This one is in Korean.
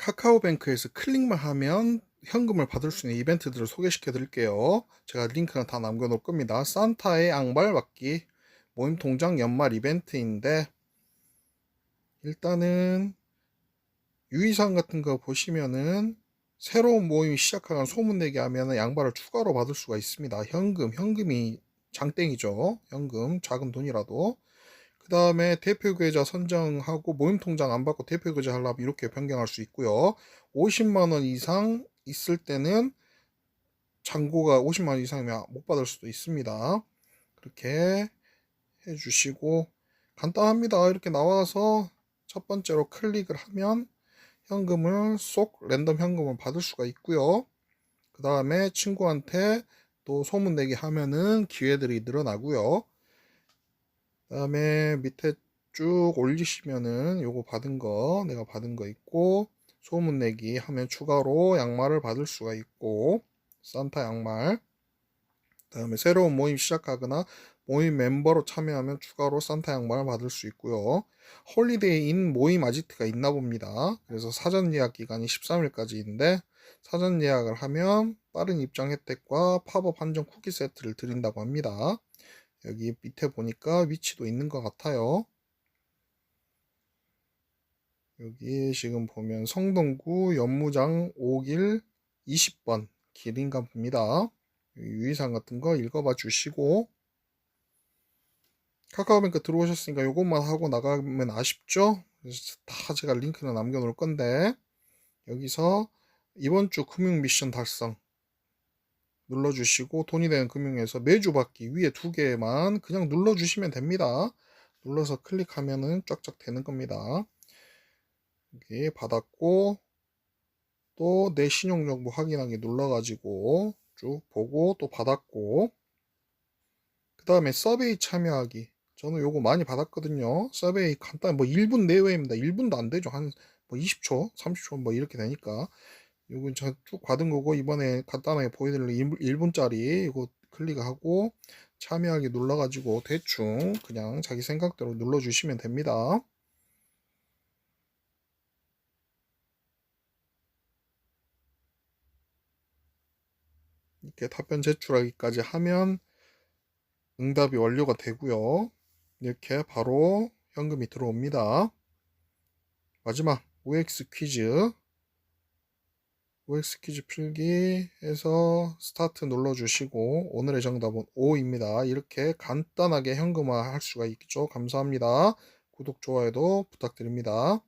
카카오뱅크에서 클릭만 하면 현금을 받을 수 있는 이벤트들을 소개시켜 드릴게요. 제가 링크는 다 남겨 놓을 겁니다. 산타의 양발 받기 모임 통장 연말 이벤트인데 일단은 유의사항 같은 거 보시면은 새로운 모임 시작하거나 소문내게 하면 양발을 추가로 받을 수가 있습니다. 현금, 현금이 장땡이죠. 현금, 작은 돈이라도. 그 다음에 대표 계좌 선정하고 모임 통장 안 받고 대표 계좌 하려면 이렇게 변경할 수 있고요. 50만 원 이상 있을 때는 잔고가 50만 원 이상이면 못 받을 수도 있습니다. 그렇게 해주시고 간단합니다. 이렇게 나와서 첫 번째로 클릭을 하면 현금을 쏙 랜덤 현금을 받을 수가 있고요. 그 다음에 친구한테 또 소문내기 하면은 기회들이 늘어나고요. 그 다음에 밑에 쭉 올리시면은 요거 받은 거 내가 받은 거 있고 소문 내기 하면 추가로 양말을 받을 수가 있고 산타 양말 그 다음에 새로운 모임 시작하거나 모임 멤버로 참여하면 추가로 산타 양말 받을 수 있고요. 홀리데이인 모임 아지트가 있나 봅니다. 그래서 사전 예약 기간이 13일까지인데 사전 예약을 하면 빠른 입장 혜택과 팝업 한정 쿠키 세트를 드린다고 합니다. 여기 밑에 보니까 위치도 있는 것 같아요. 여기 지금 보면 성동구 연무장 5길 20번 길인가 봅니다. 유의사항 같은 거 읽어봐 주시고 카카오뱅크 들어오셨으니까 요것만 하고 나가면 아쉽죠? 그래서 다 제가 링크는 남겨놓을 건데 여기서 이번 주 금융 미션 달성 눌러주시고 돈이 되는 금융에서 매주 받기 위에 두 개만 그냥 눌러주시면 됩니다. 눌러서 클릭하면은 쫙쫙 되는 겁니다. 여기 받았고 또 내 신용정보 확인하기 눌러가지고 쭉 보고 또 받았고 그 다음에 서베이 참여하기. 저는 요거 많이 받았거든요. 서베이 간단 뭐 1분 내외입니다. 1분도 안 되죠. 한 뭐 20초 30초 뭐 이렇게 되니까 요건 저쭉 받은 거고 이번에 간단하게 보여드릴 1분짜리 이거 클릭하고 참여하기 눌러가지고 대충 그냥 자기 생각대로 눌러주시면 됩니다 이렇게 답변 제출하기까지 하면 응답이 완료가 되고요. 이렇게 바로 현금이 들어옵니다. 마지막 OX 퀴즈 OX 퀴즈 필기해서 스타트 눌러주시고 오늘의 정답은 5입니다. 이렇게 간단하게 현금화 할 수가 있죠. 감사합니다. 구독, 좋아요도 부탁드립니다.